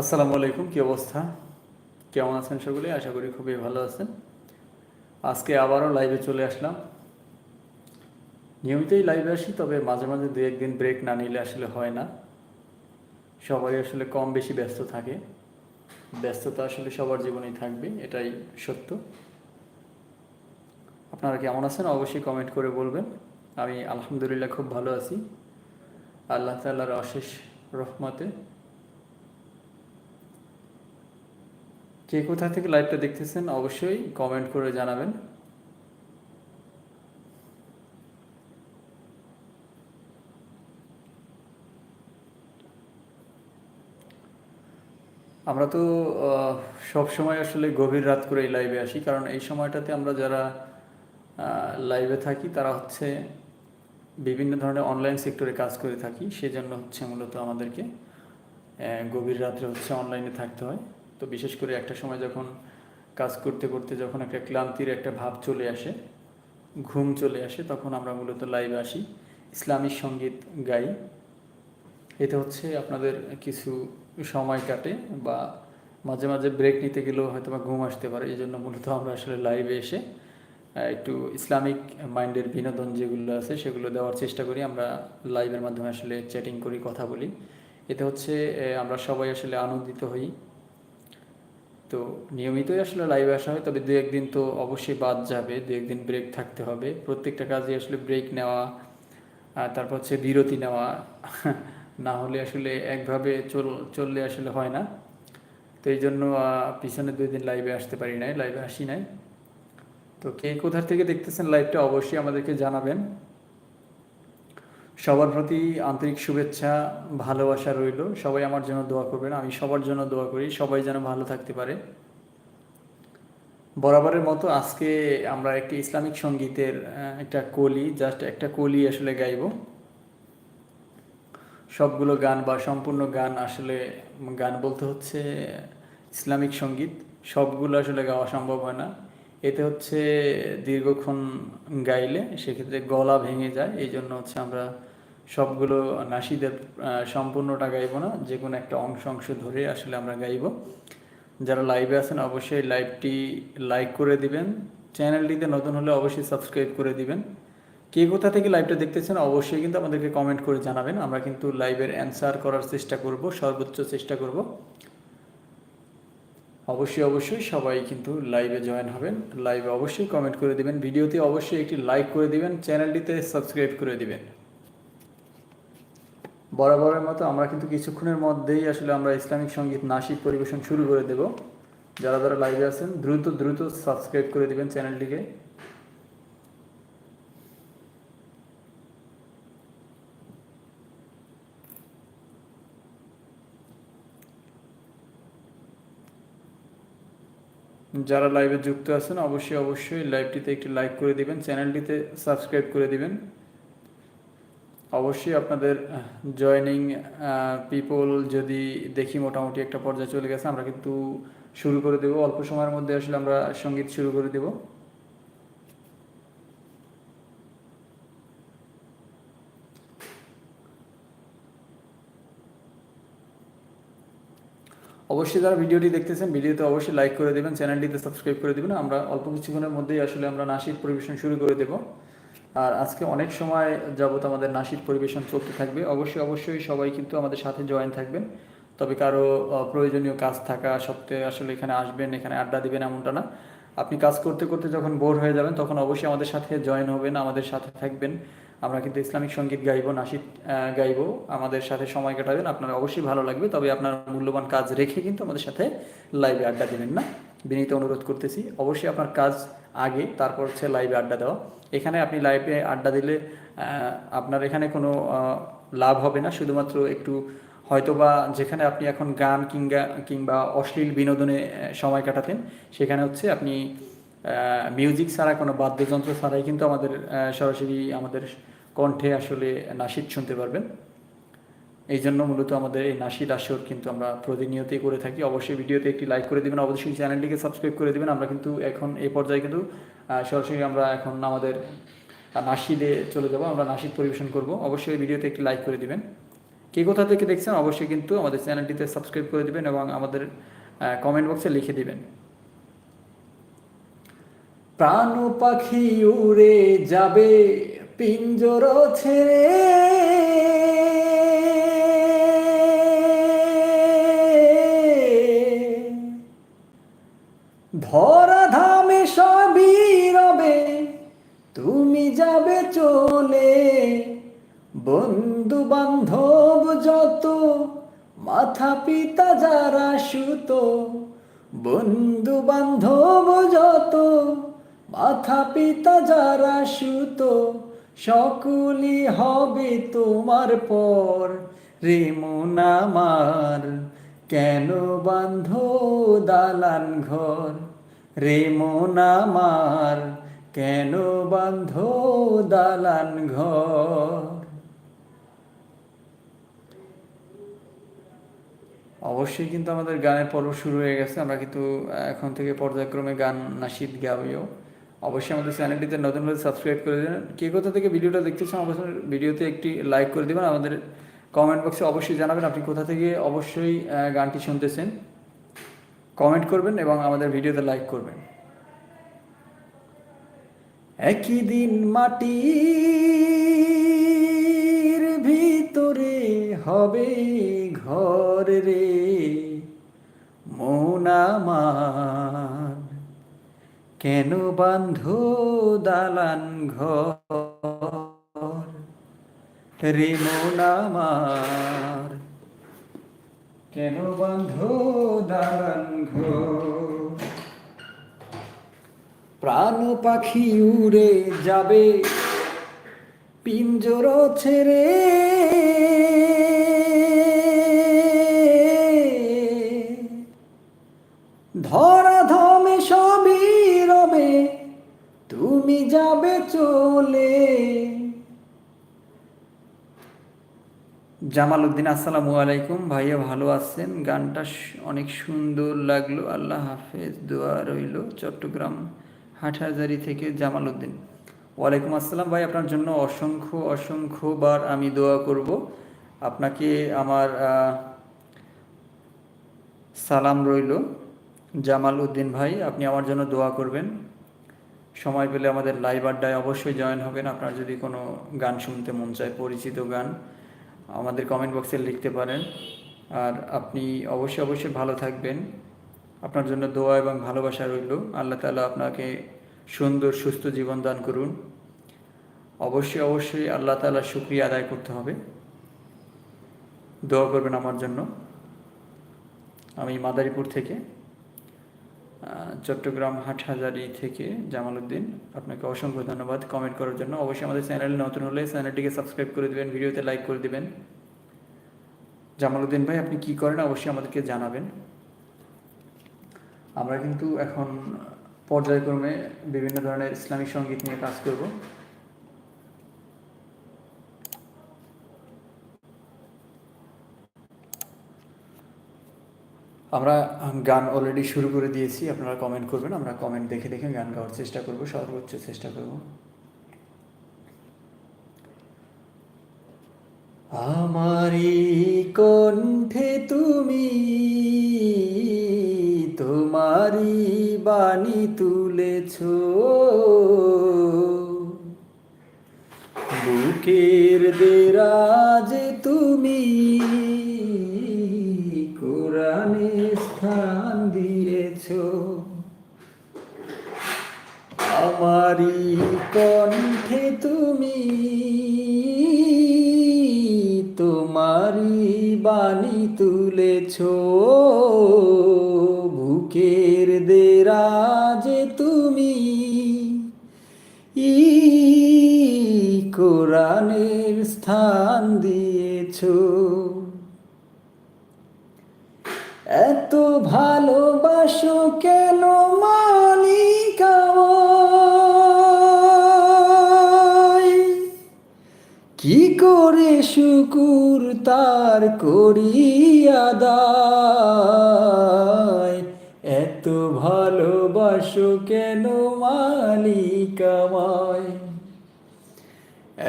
আসসালামু আলাইকুম, কী অবস্থা? কেমন আছেন সকলে আশা করি খুবই ভালো আছেন। আজকে আবারও লাইভে চলে আসলাম। নিয়মিতই লাইভে আসি, তবে মাঝে মাঝে দু একদিন ব্রেক না নিলে আসলে হয় না। সবাই আসলে কম বেশি ব্যস্ত থাকে। ব্যস্ততা আসলে সবার জীবনেই থাকবে, এটাই সত্য। আপনারা কেমন আছেন? অবশ্যই কমেন্ট করে বলবেন। আমি আলহামদুলিল্লাহ খুব ভালো আছি। আল্লাহ তাল্লাহর অশেষ রহমতে কে কোথা থেকে লাইভটা দেখতেছেন, অবশ্যই কমেন্ট করে জানাবেন। আমরা তো সব সময় আসলে গভীর রাত করে লাইভে আসি, কারণ এই সময়টাতে আমরা যারা লাইভে থাকি, তারা হচ্ছে বিভিন্ন ধরনের অনলাইন সেক্টরে কাজ করে থাকি, সেজন্য হচ্ছে মূলত আমাদেরকে গভীর রাত্রে হচ্ছে অনলাইনে থাকতে হয়। তো বিশেষ করে একটা সময় যখন কাজ করতে করতে যখন একটা ক্লান্তির একটা ভাব চলে আসে, ঘুম চলে আসে, তখন আমরা মূলত লাইভে আসি ইসলামিক সংগীত গাই। এতে হচ্ছে আপনাদের কিছু সময় কাটে বা মাঝে মাঝে ব্রেক নিতে গেলেও হয়তো বা ঘুম আসতে পারে। এই জন্য মূলত আমরা আসলে লাইভে এসে একটু ইসলামিক মাইন্ডের বিনোদন যেগুলো আছে সেগুলো দেওয়ার চেষ্টা করি। আমরা লাইভের মাধ্যমে আসলে চ্যাটিং করি, কথা বলি। এতে হচ্ছে আমরা সবাই আসলে আনন্দিত হই। তো নিয়মিতই আসলে লাইভে আসা হয়, তবে দু একদিন তো অবশ্যই বাদ যাবে দু একদিন ব্রেক থাকতে হবে। প্রত্যেকটা কাজে আসলে ব্রেক নেওয়া তারপর হচ্ছে বিরতি নেওয়া, না হলে আসলে একভাবে চল, চললে আসলে হয় না। তো এই জন্য পিছনে দুই দিন লাইভে আসতে পারি নাই লাইভে আসি নাই। তো কে কোথার থেকে দেখতেছেন লাইভটা অবশ্যই আমাদেরকে জানাবেন। সবার প্রতি আন্তরিক শুভেচ্ছা, ভালোবাসা রইল। সবাই আমার জন্য দোয়া করবেন। আমি সবার জন্য দোয়া করি, সবাই যেন ভালো থাকতে পারে। বরাবরের মতো আজকে আমরা একটি ইসলামিক সঙ্গীতের একটা কলি, জাস্ট একটা কলি আসলে গাইব। সবগুলো গান বা সম্পূর্ণ গান আসলে গান বলতে হচ্ছে ইসলামিক সংগীত। সবগুলো আসলে গাওয়া সম্ভব হয় না। এতে হচ্ছে দীর্ঘক্ষণ গাইলে সেক্ষেত্রে গলা ভেঙে যায়। এই জন্য হচ্ছে আমরা সবগুলো নাসিদের সম্পূর্ণটা গাইব না যে কোনো একটা অংশ অংশ ধরে আসলে আমরা গাইব। যারা লাইভে আছেন অবশ্যই লাইভটি লাইক করে দিবেন। চ্যানেলটিতে নতুন হলে অবশ্যই সাবস্ক্রাইব করে দিবেন। কে কোথা থেকে লাইভটা দেখতেছেন অবশ্যই কিন্তু আমাদেরকে কমেন্ট করে জানাবেন। আমরা কিন্তু লাইভের অ্যান্সার করার চেষ্টা করব, সর্বোচ্চ চেষ্টা করব। অবশ্যই অবশ্যই সবাই কিন্তু লাইভে জয়েন হবেন। লাইভে অবশ্যই কমেন্ট করে দিবেন। ভিডিওতে অবশ্যই একটি লাইক করে দিবেন। চ্যানেলটিতে সাবস্ক্রাইব করে দিবেন। বরাবরের মতো আমরা কিন্তু কিছুক্ষণের মধ্যেই আসলে আমরা ইসলামিক সংগীত নাসিক পরিবেশন শুরু করে দেব। যারা যারা লাইভে আছেন, দ্রুত দ্রুত সাবস্ক্রাইব করে দিবেন চ্যানেলটিকে যারা লাইভে যুক্ত আছেন, অবশ্যই অবশ্যই লাইভটিতে একটি লাইক করে দিবেন চ্যানেলটিতে সাবস্ক্রাইব করে দিবেন। অবশ্যই আপনাদের জয়নিং পিপল যদি দেখি মোটামুটি একটা পর্যায়ে চলে গেছে, আমরা কিন্তু শুরু করে দেব। অল্প সময়ের মধ্যে আসলে আমরা সংগীত শুরু করে দেব। অবশ্যই যারা ভিডিওটি দেখতেছেন, ভিডিওতে অবশ্যই লাইক করে দেবেন চ্যানেলটিতে সাবস্ক্রাইব করে দেবেন। আমরা অল্প কিছুক্ষণের মধ্যেই আসলে আমরা নাসির পরিবেশন শুরু করে দেব। আর আজকে অনেক সময় যাবত আমাদের নাসির পরিবেশন চলতে থাকবে। অবশ্যই অবশ্যই সবাই কিন্তু আমাদের সাথে জয়েন থাকবেন। তবে কারও প্রয়োজনীয় কাজ থাকা সত্ত্বে আসলে এখানে আসবেন, এখানে আড্ডা দিবেন এমনটা না। আপনি কাজ করতে করতে যখন বোর হয়ে যাবেন, তখন অবশ্যই আমাদের সাথে জয়েন হবেন, আমাদের সাথে থাকবেন। আমরা কিন্তু ইসলামিক সংগীত গাইব, নাসিদ গাইব। আমাদের সাথে সময় কাটাবেন। আপনার অবশ্যই ভালো লাগবে। তবে আপনার মূল্যবান কাজ রেখে কিন্তু আমাদের সাথে লাইভে আড্ডা দেবেন না। বিনীত অনুরোধ করতেছি, অবশ্যই আপনার কাজ আগে, তারপর হচ্ছে লাইভে আড্ডা দেওয়া। এখানে আপনি লাইভে আড্ডা দিলে আপনার এখানে কোনো লাভ হবে না। শুধুমাত্র একটু হয়তোবা যেখানে আপনি এখন গান কিংবা কিংবা অশ্লীল বিনোদনে সময় কাটাতেন, সেখানে হচ্ছে আপনি মিউজিক ছাড়া, কোনো বাদ্যযন্ত্র ছাড়াই কিন্তু আমাদের সরাসরি আমাদের কণ্ঠে আসলে নাসিদ শুনতে পারবেন। এই জন্য মূলত আমাদের এই নাসিদ আসর কিন্তু আমরা প্রতিনিয়তই করে থাকি। অবশ্যই ভিডিওতে একটি লাইক করে দেবেন, অবশ্যই চ্যানেলটিকে সাবস্ক্রাইব করে দেবেন। আমরা কিন্তু এখন এই পর্যায়ে কিন্তু সরাসরি আমরা এখন আমাদের নাসিদে চলে যাব। আমরা নাসিদ পরিবেশন করব। অবশ্যই ভিডিওতে একটি লাইক করে দিবেন। কে কোথা থেকে দেখছেন, অবশ্যই কিন্তু আমাদের চ্যানেলটিতে সাবস্ক্রাইব করে দিবেন এবং আমাদের কমেন্ট বক্সে লিখে দিবেন। প্রাণ পাখি উড়ে যাবে, পিঞ্জর ছেড়ে। ধরা ধামে সবই রবে, তুমি যাবে চলে। বন্ধু বান্ধব যত মাথা পিতা যারা সুত বন্ধু বান্ধব যত মাথা পিতা যারা সুত সকলি হবে তোমার পর। রে মন আমার, কেন বান্ধ দালান ঘর? রে মন আমার, কেন বান্ধ দালান ঘর? অবশ্যই কিন্তু আমাদের গানের পর্ব শুরু হয়ে গেছে। আমরা কিন্তু এখন থেকে পর্যায়ক্রমে গান নাসিদ গাবিও অবশ্যই আমাদের চ্যানেলটিতে নতুন করে সাবস্ক্রাইব করে দেবেন। কে কোথা থেকে ভিডিওটা দেখতেছেন, অবশ্যই ভিডিওতে একটি লাইক করে দেবেন। আমাদের কমেন্ট বক্সে অবশ্যই জানাবেন আপনি কোথা থেকে অবশ্যই গানটি শুনতেছেন। কমেন্ট করবেন এবং আমাদের ভিডিওতে লাইক করবেন। একই দিন মাটির ভিতরে হবে ঘর রে, মন আমার কেন বান্ধ দালান ঘর? রে মন আমার, কেন বান্ধ দালান ঘর? প্রাণ পাখি উড়ে যাবে, পিঞ্জর ছেড়ে জামাল উদ্দিন আসসালামু আলাইকুম। ভাইয়া ভালো আছেন? গানটা অনেক সুন্দর লাগল। আল্লাহ হাফেজ। দোয়া রইল চট্টগ্রাম হাটহাজারি থেকে জামাল উদ্দিন ওয়ালাইকুম আসসালাম ভাই, আপনার জন্য অসংখ্য, অসংখ্যবার আমি দোয়া করব। আপনাকে আমার সালাম রইল। জামাল উদ্দিন ভাই, আপনি আমার জন্য দোয়া করবেন। সময় পেলে আমাদের লাইভ আড্ডায় অবশ্যই জয়েন হবেন। আপনার যদি কোনো গান শুনতে মন চায়, পরিচিত গান আমাদের কমেন্ট বক্সে লিখতে পারেন। আর আপনি অবশ্যই অবশ্যই ভালো থাকবেন। আপনার জন্য দোয়া এবং ভালোবাসা রইল। আল্লাহ তাআলা আপনাকে সুন্দর, সুস্থ জীবন দান করুন। অবশ্যই অবশ্যই আল্লাহ তাআলা শুক্রিয়া আদায় করতে হবে। দোয়া করবেন আমার জন্য। আমি মাদারীপুর থেকে চট্টগ্রাম হাটহাজারি থেকে জামাল উদ্দিন আপনাকে অসংখ্য ধন্যবাদ। কমেন্ট করার জন্য। অবশ্যই আমাদের চ্যানেল নতুন হলে চ্যানেলটিকে সাবস্ক্রাইব করে দেবেন ভিডিওতে লাইক করে দেবেন। জামাল উদ্দিন ভাই, আপনি কি করেন? অবশ্যই আমাদেরকে জানাবেন। আমরা কিন্তু এখন পর্যায়ক্রমে বিভিন্ন ধরনের ইসলামিক সংগীত নিয়ে কাজ করব। আমরা গান অলরেডি শুরু করে দিয়েছি, আপনারা কমেন্ট করবেন, আমরা কমেন্ট দেখে দেখে গান গাওয়ার চেষ্টা করব, সর্বোচ্চ চেষ্টা করব। আমারি কণ্ঠে তুমি, তোমারি বাণী তুলেছ। বুকের দেরাজে তুমি স্থান দিয়েছ। আমারি কণ্ঠে তুমি তোমারি বাণী তুলেছ। বুকের দেরাজে তুমি, ই কোরআনের স্থান দিয়েছ এত ভালোবাসো কেন মালিকা কি করে শুকুর তার করিয়া দায় এত ভালোবাসো কেন মালিকামায়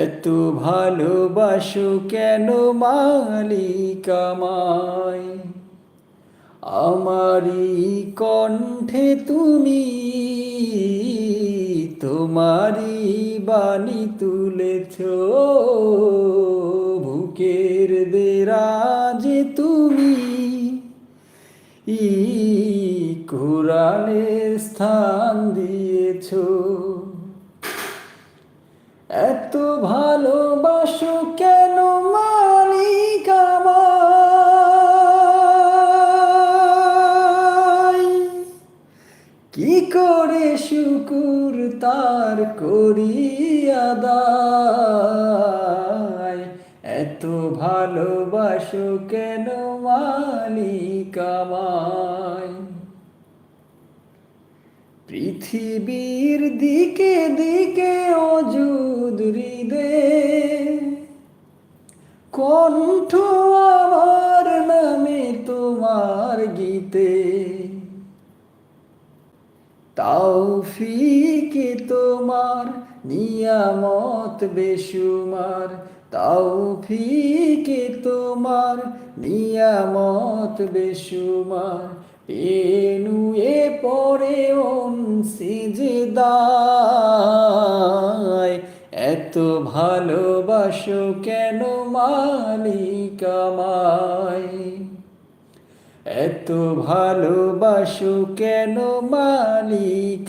এত ভালোবাসো কেন মালিক আমারই কণ্ঠে তুমি তোমারই বাণী তুলেছ। বুকের দেরাজে তুমি ই কোরআনের স্থান দিয়েছ। তার করি আদায় এত ভালোবাসো কেন মালিক আমায়? পৃথিবীর দিকে দিকে অযুদ হৃদে কণ্ঠ আমার নামে তোমার গীতে। তাওফিকে তোমার নিয়ামত বেশুমার, তাওফিকে তোমার নিয়ামত বেশুমার। পেনুয়ে পরে ওন সিজদায়, এত ভালোবাসো কেন মালিক আমায় এত ভালোবাসো কেন মালিক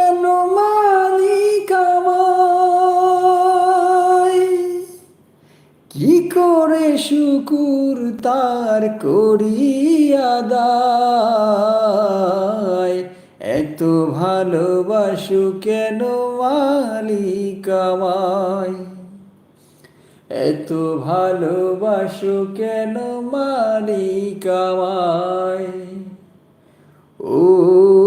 শুকুর তার করিয়া দায়। এত ভালোবাসু কেন মালিক আমায়? এত ভালোবাসু কেন মালিক আমায়? ও ও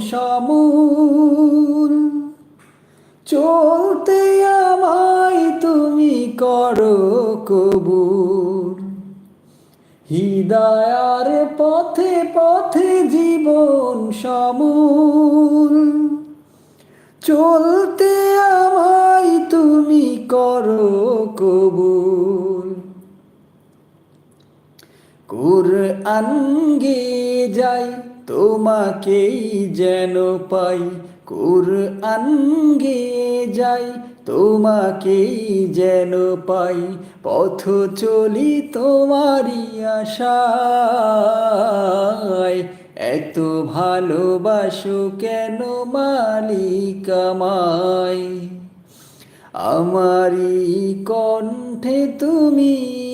সমূল চলতে আমায় তুমি করো কবুল। হিদায়ার পথে পথে জীবন সমূল। চলতে আমায় তুমি করো কবুল। কোরআন গে যাই তোমাকেই যেন পাই, কোরআন গে যাই, তোমাকেই যেন পাই, পথ চলি তোমারই আশায়। এত ভালোবাসো কেন মালিক আমায়? আমারই কণ্ঠে তুমি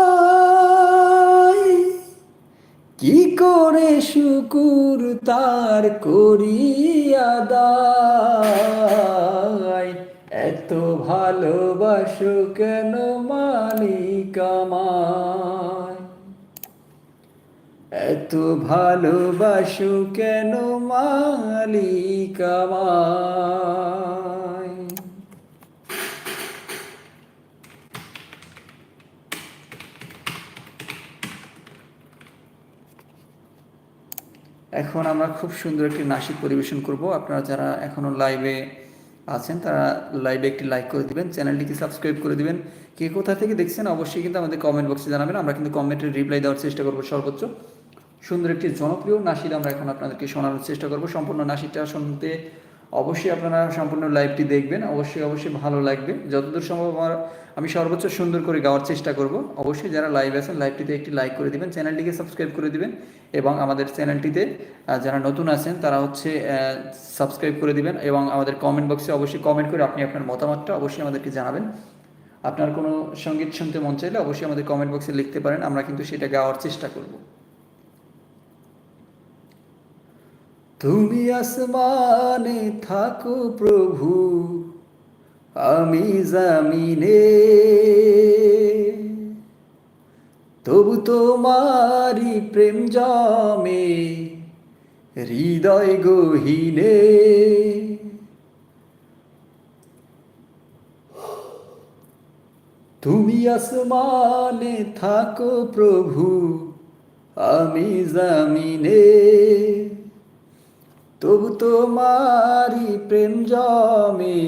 করে শুকুর তার করিয়া দায় এত ভালোবাসো কেন মালিক আমায়? এত ভালোবাসো কেন মালিক এখন আমরা খুব সুন্দর একটি নাসিক পরিবেশন করব। আপনারা যারা এখনও লাইভে আছেন, তারা লাইভে একটি লাইক করে দিবেন চ্যানেলটিকে সাবস্ক্রাইব করে দিবেন। কে কোথা থেকে দেখছেন, অবশ্যই কিন্তু আমাদের কমেন্ট বক্সে জানাবেন। আমরা কিন্তু কমেন্টের রিপ্লাই দেওয়ার চেষ্টা করব সর্বোচ্চ। সুন্দর একটি জনপ্রিয় নাসিদ আমরা এখন আপনাদেরকে শোনানোর চেষ্টা করব। সম্পূর্ণ নাসিদটা শুনতে অবশ্যই আপনারা সম্পূর্ণ লাইভটি দেখবেন। অবশ্যই অবশ্যই ভালো লাগবে। যতদূর সম্ভব আমার, আমি সর্বোচ্চ সুন্দর করে গাওয়ার চেষ্টা করব। অবশ্যই যারা লাইভ আছেন লাইভটিতে একটি লাইক করে দিবেন চ্যানেলটিকে সাবস্ক্রাইব করে দিবেন এবং আমাদের চ্যানেলটিতে যারা নতুন আছেন, তারা হচ্ছে সাবস্ক্রাইব করে দিবেন এবং আমাদের কমেন্ট বক্সে অবশ্যই কমেন্ট করে আপনি আপনার মতামতটা অবশ্যই আমাদেরকে জানাবেন। আপনার কোনো সংগীত শুনতে মন চাইলে অবশ্যই আমাদের কমেন্ট বক্সে লিখতে পারেন, আমরা কিন্তু সেটা গাওয়ার চেষ্টা করব। তুমি আসমানে থাকো প্রভু, আমি জামিনে। তবু তোমারি প্রেম জমে, হৃদয় গহিনে। তুমি আসমানে থাকো প্রভু, আমি জামিনে। তবু তোমারি প্রেম জমে।